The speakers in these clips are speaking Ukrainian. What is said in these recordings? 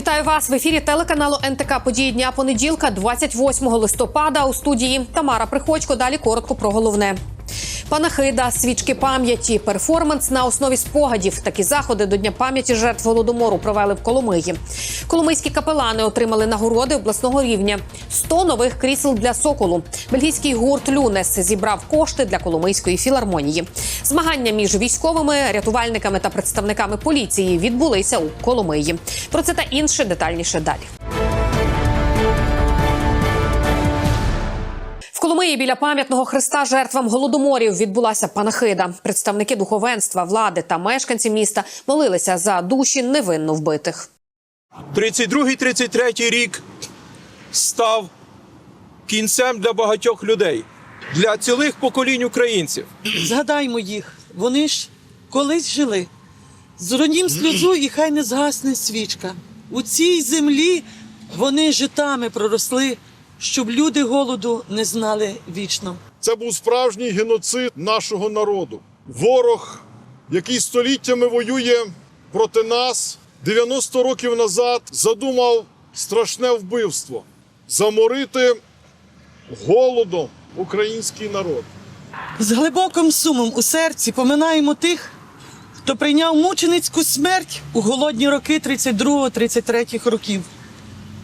Вітаю вас в ефірі телеканалу НТК Події дня понеділка, 28 листопада. У студії Тамара Приходько. Далі коротко про головне. Панахида, свічки пам'яті, перформанс на основі спогадів. Такі заходи до Дня пам'яті жертв голодомору провели в Коломиї. Коломийські капелани отримали нагороди обласного рівня. 100 нових крісел для соколу. Бельгійський гурт Люнес зібрав кошти для Коломийської філармонії. Змагання між військовими, рятувальниками та представниками поліції відбулися у Коломиї. Про це та інше детальніше далі. В Коломиї біля пам'ятного хреста жертвам голодоморів відбулася панахида. Представники духовенства, влади та мешканці міста молилися за душі невинно вбитих. 32-33 рік став кінцем для багатьох людей, для цілих поколінь українців. Згадаймо їх, вони ж колись жили. Зронім сльозу, і хай не згасне свічка. У цій землі вони житами проросли, щоб люди голоду не знали вічно. Це був справжній геноцид нашого народу. Ворог, який століттями воює проти нас, 90 років назад задумав страшне вбивство заморити голодом український народ. З глибоким сумом у серці поминаємо тих, хто прийняв мученицьку смерть у голодні роки 32-33 років.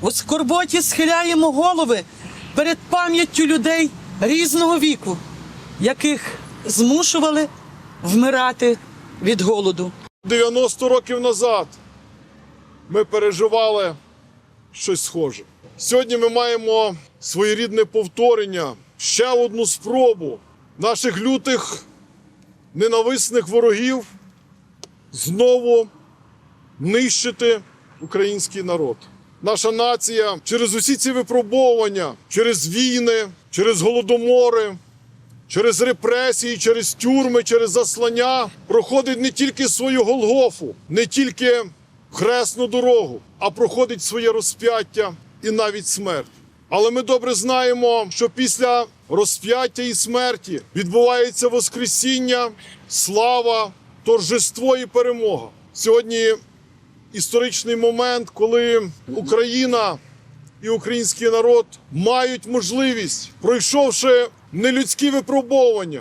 У скорботі схиляємо голови перед пам'яттю людей різного віку, яких змушували вмирати від голоду. 90 років назад ми переживали щось схоже. Сьогодні ми маємо своєрідне повторення, ще одну спробу наших лютих ненависних ворогів знову нищити український народ. Наша нація через усі ці випробовування, через війни, через голодомори, через репресії, через тюрми, через заслання проходить не тільки свою Голгофу, не тільки хресну дорогу, а проходить своє розп'яття і навіть смерть. Але ми добре знаємо, що після розп'яття і смерті відбувається Воскресіння, слава, торжество і перемога. Сьогодні історичний момент, коли Україна і український народ мають можливість, пройшовши нелюдські випробовування,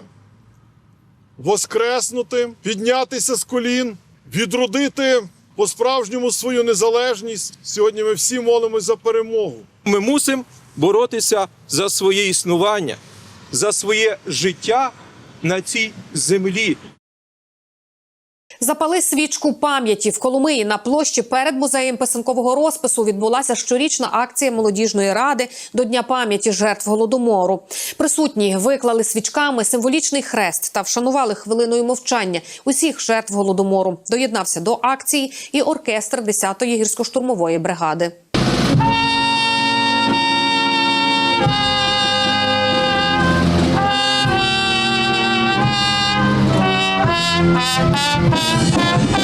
воскреснути, піднятися з колін, відродити по-справжньому свою незалежність. Сьогодні ми всі молимось за перемогу. Ми мусимо боротися за своє існування, за своє життя на цій землі. Запали свічку пам'яті в Коломиї на площі перед музеєм писанкового розпису відбулася щорічна акція молодіжної ради до Дня пам'яті жертв голодомору. Присутні виклали свічками символічний хрест та вшанували хвилиною мовчання усіх жертв голодомору. Доєднався до акції і оркестр 10-ї гірсько-штурмової бригади. Thank you.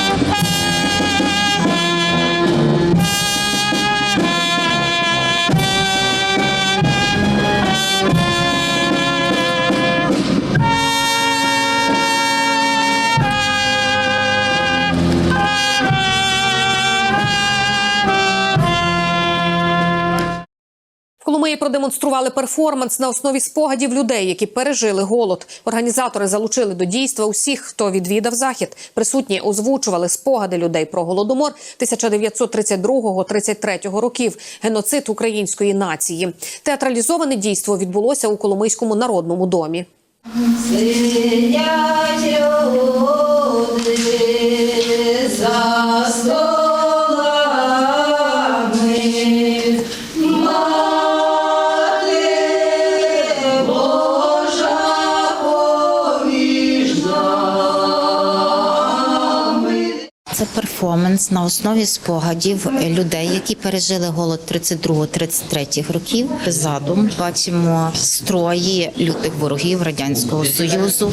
Коломиї продемонстрували перформанс на основі спогадів людей, які пережили голод. Організатори залучили до дійства усіх, хто відвідав захід. Присутні озвучували спогади людей про голодомор 1932-33 років, геноцид української нації. Театралізоване дійство відбулося у Коломийському народному домі. Сидять люди за for перформанс на основі спогадів людей, які пережили голод 32-33 років. Задум бачимо строї лютих ворогів радянського союзу,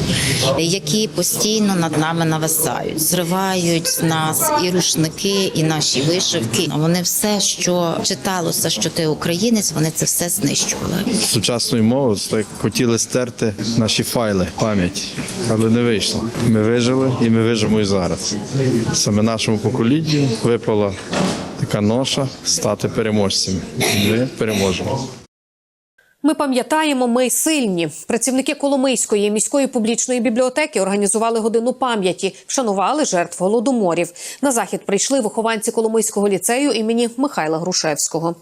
які постійно над нами нависають, зривають з нас і рушники, і наші вишивки. Вони все, що читалося, що ти українець, вони це все знищували. сучасною мовою так хотіли стерти наші файли, пам'ять, але не вийшло. Ми вижили і ми вижимо і зараз. Саме нашому поколінню випала така ноша стати переможцями. Ми переможемо. Ми пам'ятаємо, ми сильні. Працівники Коломийської міської публічної бібліотеки організували годину пам'яті, вшанували жертв голодоморів. На захід прийшли вихованці Коломийського ліцею імені Михайла Грушевського.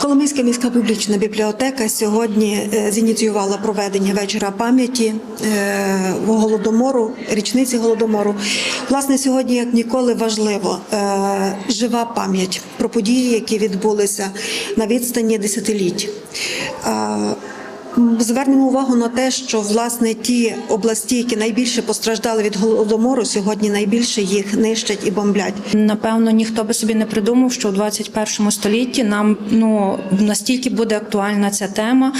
Коломийська міська публічна бібліотека сьогодні е, зініціювала проведення вечора пам'яті е, голодомору, річниці голодомору. Власне, сьогодні, як ніколи, важливо е, жива пам'ять про події, які відбулися на відстані десятиліть. Звернемо увагу на те, що власне ті області, які найбільше постраждали від голодомору, сьогодні найбільше їх нищать і бомблять. Напевно, ніхто би собі не придумав, що у 21 столітті нам ну настільки буде актуальна ця тема.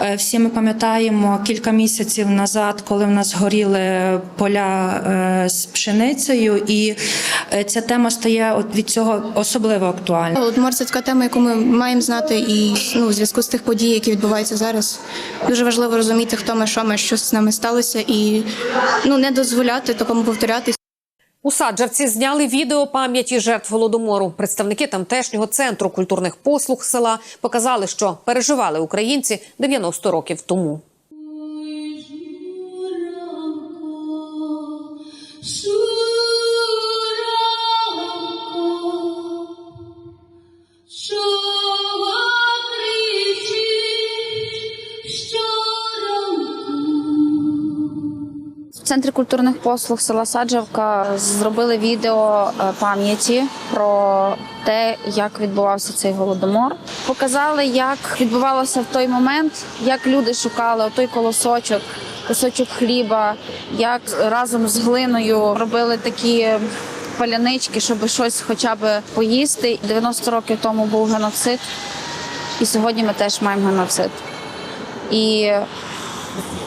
Е, Всі ми пам'ятаємо кілька місяців назад, коли в нас горіли поля е, з пшеницею, і е, ця тема стає от від цього особливо актуальна. Голодомор це така тема, яку ми маємо знати, і ну, у зв'язку з тих подій, які відбуваються зараз, дуже важливо розуміти, хто ми, що ми, що з нами сталося, і ну не дозволяти такому повторятись. У Саджавці зняли відео пам'яті жертв голодомору. Представники тамтешнього центру культурних послуг села показали, що переживали українці 90 років тому. В центрі культурних послуг села Саджавка зробили відео е, пам'яті про те, як відбувався цей голодомор. Показали, як відбувалося в той момент, як люди шукали той колосочок, кусочок хліба, як разом з глиною робили такі палянички, щоб щось хоча б поїсти. 90 років тому був геноцид, і сьогодні ми теж маємо геноцид. І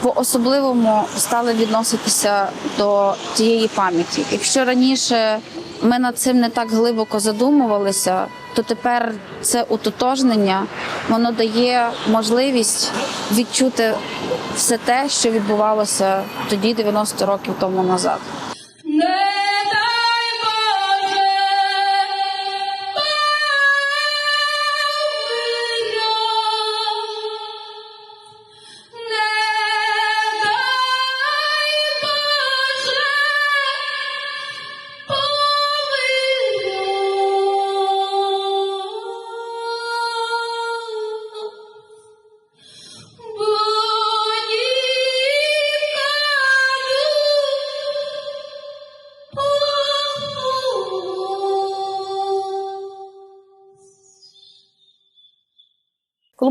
по-особливому стали відноситися до тієї пам'яті. Якщо раніше ми над цим не так глибоко задумувалися, то тепер це утотожнення воно дає можливість відчути все те, що відбувалося тоді, 90 років тому назад.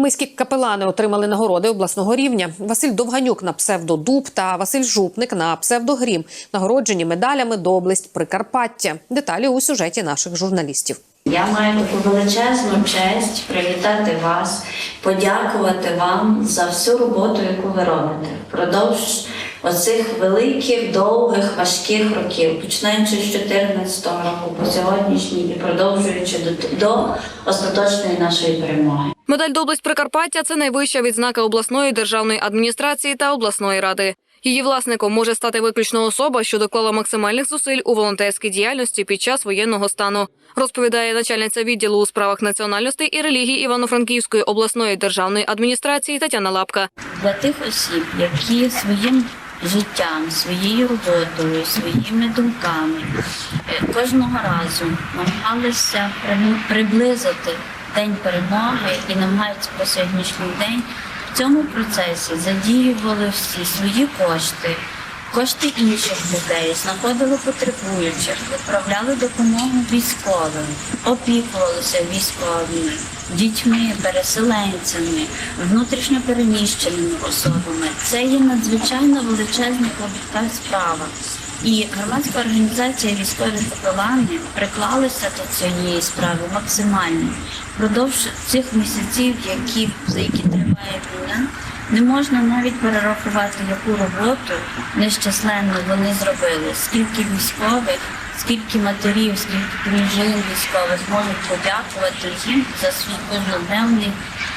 Коломийські капелани отримали нагороди обласного рівня. Василь Довганюк на псевдодуб та Василь Жупник на псевдогрім, нагороджені медалями доблесть Прикарпаття. Деталі у сюжеті наших журналістів. Я маю таку величезну честь привітати вас, подякувати вам за всю роботу, яку ви робите впродовж оцих великих, довгих, важких років, починаючи з 2014 року по сьогоднішній і продовжуючи до, до остаточної нашої перемоги. Медаль доблесть Прикарпаття це найвища відзнака обласної державної адміністрації та обласної ради. Її власником може стати виключно особа, що доклала максимальних зусиль у волонтерській діяльності під час воєнного стану, розповідає начальниця відділу у справах національностей і релігій Івано-Франківської обласної державної адміністрації Тетяна Лапка. Для тих осіб, які своїм життям, своєю роботою, своїми думками е, кожного разу намагалися приблизити день перемоги і намагаються по сьогоднішній день в цьому процесі задіювали всі свої кошти. Кошти інших людей знаходили потребуючих, відправляли допомогу військовим, опікувалися військовими, дітьми, переселенцями, внутрішньо переміщеними особами. Це є надзвичайно величезна клопітка справа. І громадська організація військові капелани приклалися до цієї справи максимально. Впродовж цих місяців, які, за які триває війна, не можна навіть перерахувати, яку роботу нещасленну вони зробили, скільки військових, скільки матерів, скільки дружин військових можуть подякувати їм за свій кожноденний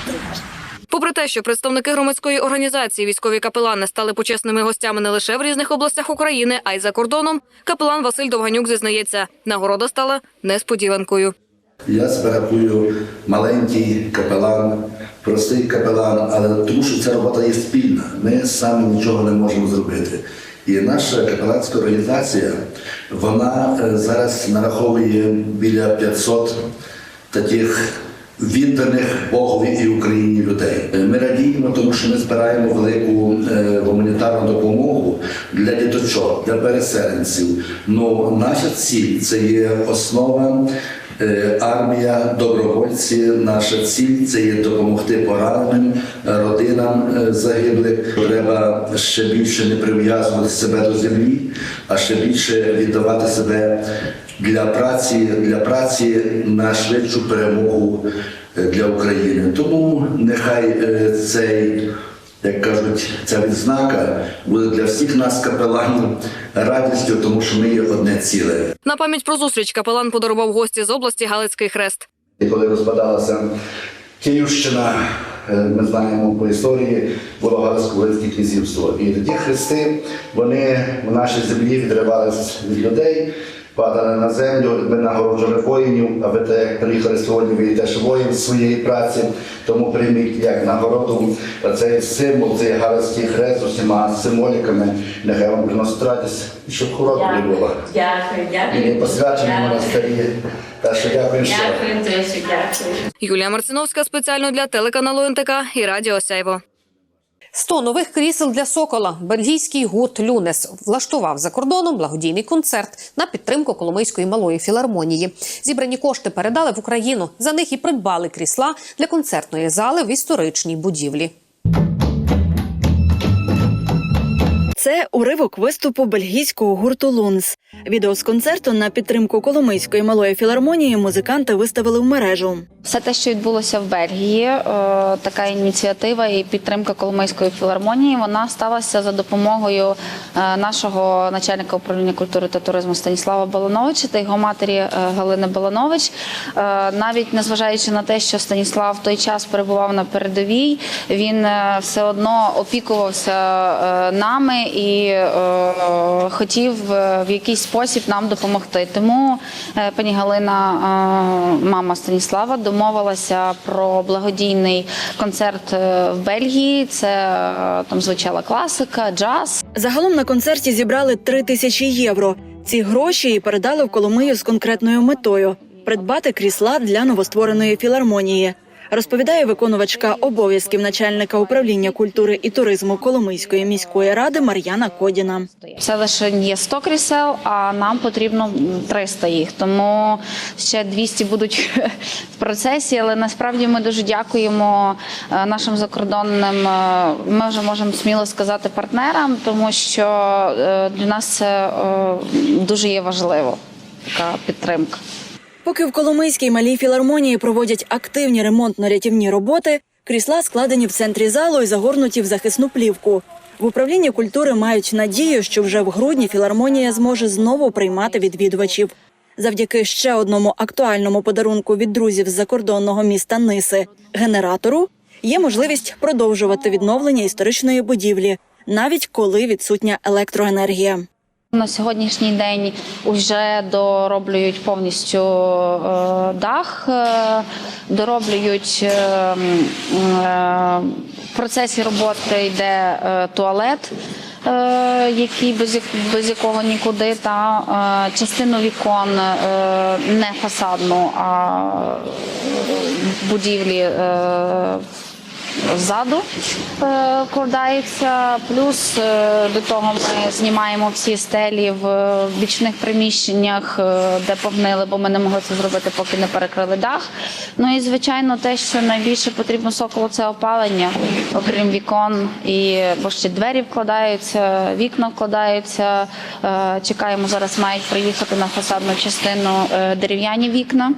труд. Попри те, що представники громадської організації військові капелани стали почесними гостями не лише в різних областях України, а й за кордоном, капелан Василь Довганюк зізнається, нагорода стала несподіванкою. Я себе маленький капелан, простий капелан, але тому що ця робота є спільна. Ми самі нічого не можемо зробити. І наша капеланська організація, вона е, зараз нараховує біля 500 таких відданих Богові і Україні людей. Е, Ми радіємо, тому що ми збираємо велику е, гуманітарну допомогу для діточок, для переселенців. Ну, наша ціль це є основа. Е, Армія, добровольці, наша ціль це є допомогти пораненим е, родинам е, загиблих. Треба ще більше не прив'язувати себе до землі, а ще більше віддавати себе для праці, для праці на швидшу перемогу для України. Тому нехай цей як кажуть, ця відзнака буде для всіх нас капеланів радістю, тому що ми є одне ціле. На пам'ять про зустріч капелан подарував гості з області Галицький хрест. І коли розпадалася Київщина, е, ми знаємо по історії, було Галицько-Волинське князівство. І тоді хрести вони в нашій землі відривались від людей, падали на землю, ми нагороджували воїнів, а ви те, як приїхали сьогодні, ви теж воїн своєї праці, тому прийміть як нагороду цей символ, цей Галицький хрест з усіма символіками, нехай вам приносить радість, і щоб хороту не було. Дякую, І дякую. не посвячені монастирі. Так що дякую дуже дякую. Юлія Марциновська спеціально для телеканалу НТК і Радіо Сяйво. 100 нових крісел для сокола. Бельгійський гурт Люнес влаштував за кордоном благодійний концерт на підтримку Коломийської малої філармонії. Зібрані кошти передали в Україну. За них і придбали крісла для концертної зали в історичній будівлі. Це уривок виступу бельгійського гурту Лунс. Відео з концерту на підтримку Коломийської малої філармонії музиканти виставили в мережу. Все те, що відбулося в Бельгії, е, така ініціатива і підтримка Коломийської філармонії, вона сталася за допомогою е, нашого начальника управління культури та туризму Станіслава Балановича та його матері е, Галини Баланович. Навіть незважаючи на те, що Станіслав в той час перебував на передовій, він все одно опікувався нами і е, хотів е, в якийсь спосіб нам допомогти. Тому е, пані Галина, е, мама Станіслава, домовилася про благодійний концерт е, в Бельгії. Це е, там звучала класика, джаз. Загалом на концерті зібрали три тисячі євро. Ці гроші і передали в Коломию з конкретною метою придбати крісла для новоствореної філармонії. Розповідає виконувачка обов'язків начальника управління культури і туризму Коломийської міської ради Мар'яна Кодіна. Це лише є 100 крісел, а нам потрібно 300 їх. Тому ще 200 будуть в процесі. Але насправді ми дуже дякуємо е, нашим закордонним. е, Ми вже можемо сміло сказати партнерам, тому що е, для нас це дуже є важливо. Така підтримка. Поки в Коломийській малій філармонії проводять активні ремонтно-рятівні роботи, крісла складені в центрі залу і загорнуті в захисну плівку. В управлінні культури мають надію, що вже в грудні філармонія зможе знову приймати відвідувачів. Завдяки ще одному актуальному подарунку від друзів з закордонного міста Ниси генератору є можливість продовжувати відновлення історичної будівлі, навіть коли відсутня електроенергія. На сьогоднішній день вже дороблюють повністю е, дах, е, дороблюють е, в процесі роботи йде туалет. Який без, якого нікуди, та частину вікон не фасадну, а будівлі ззаду е, вкладаються. Плюс е, до того ми знімаємо всі стелі в бічних приміщеннях, е, де погнили, бо ми не могли це зробити, поки не перекрили дах. Ну і звичайно, те, що найбільше потрібно соколу, це опалення, окрім вікон, і бо ще двері вкладаються, вікна вкладаються. Чекаємо зараз, мають приїхати на фасадну частину дерев'яні вікна.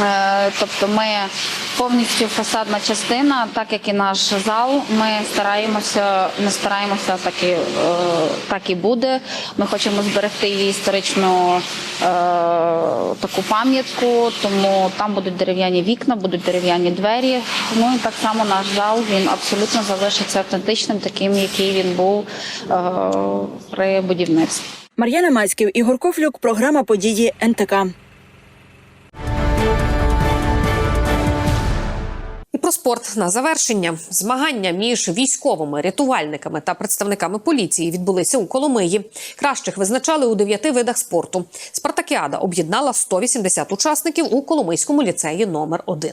Е, Тобто ми повністю фасадна частина, так як і наш зал, ми стараємося, не стараємося, так і, е, так і буде. Ми хочемо зберегти її історичну е, таку пам'ятку, тому там будуть дерев'яні вікна, будуть дерев'яні двері. Ну і так само наш зал він абсолютно залишиться автентичним, таким, який він був при будівництві. Мар'яна Мацьків, Ігор Кофлюк, програма події НТК. Про спорт на завершення. Змагання між військовими, рятувальниками та представниками поліції відбулися у Коломиї. Кращих визначали у дев'яти видах спорту. Спартакіада об'єднала 180 учасників у Коломийському ліцеї номер 1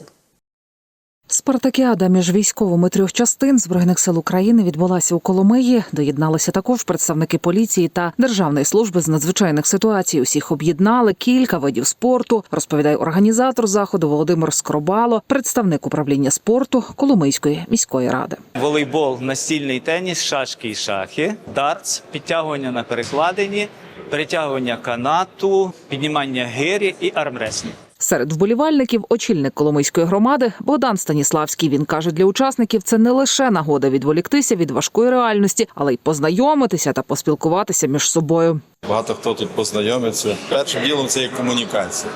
Спартакіада між військовими трьох частин збройних сил України відбулася у Коломиї. Доєдналися також представники поліції та державної служби з надзвичайних ситуацій. Усіх об'єднали кілька видів спорту. Розповідає організатор заходу Володимир Скробало, представник управління спорту Коломийської міської ради. волейбол, настільний теніс, шашки і шахи, дартс, підтягування на перекладині, перетягування канату, піднімання гирі і армреслінг. Серед вболівальників очільник Коломийської громади Богдан Станіславський. Він каже, для учасників це не лише нагода відволіктися від важкої реальності, але й познайомитися та поспілкуватися між собою. Багато хто тут познайомиться. Першим ділом це є комунікація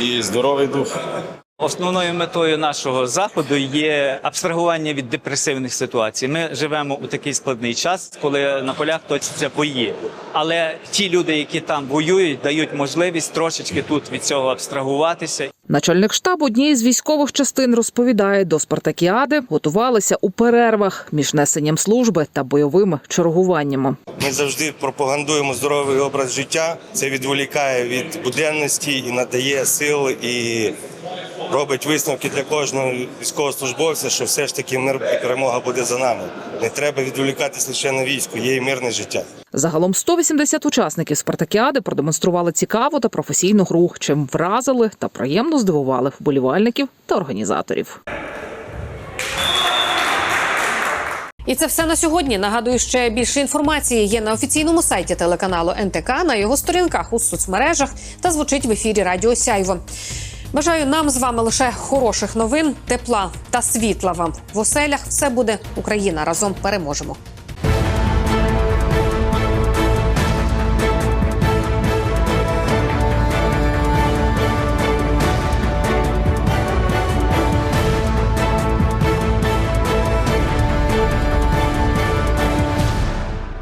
і здоровий дух. Основною метою нашого заходу є абстрагування від депресивних ситуацій. Ми живемо у такий складний час, коли на полях точаться бої. Але ті люди, які там воюють, дають можливість трошечки тут від цього абстрагуватися. Начальник штабу однієї з військових частин розповідає, до спартакіади готувалися у перервах між несенням служби та бойовими чергуваннями. Ми завжди пропагандуємо здоровий образ життя. Це відволікає від буденності і надає сил і робить висновки для кожного військовослужбовця, що все ж таки мир і перемога буде за нами. Не треба відволікатись лише на військо, є і мирне життя. Загалом 180 учасників спартакіади продемонстрували цікаву та професійну гру, чим вразили та приємно здивували вболівальників та організаторів. І це все на сьогодні. Нагадую, ще більше інформації є на офіційному сайті телеканалу НТК, на його сторінках у соцмережах та звучить в ефірі Радіо Сяйво. Бажаю нам з вами лише хороших новин, тепла та світла вам в оселях. Все буде Україна. Разом переможемо.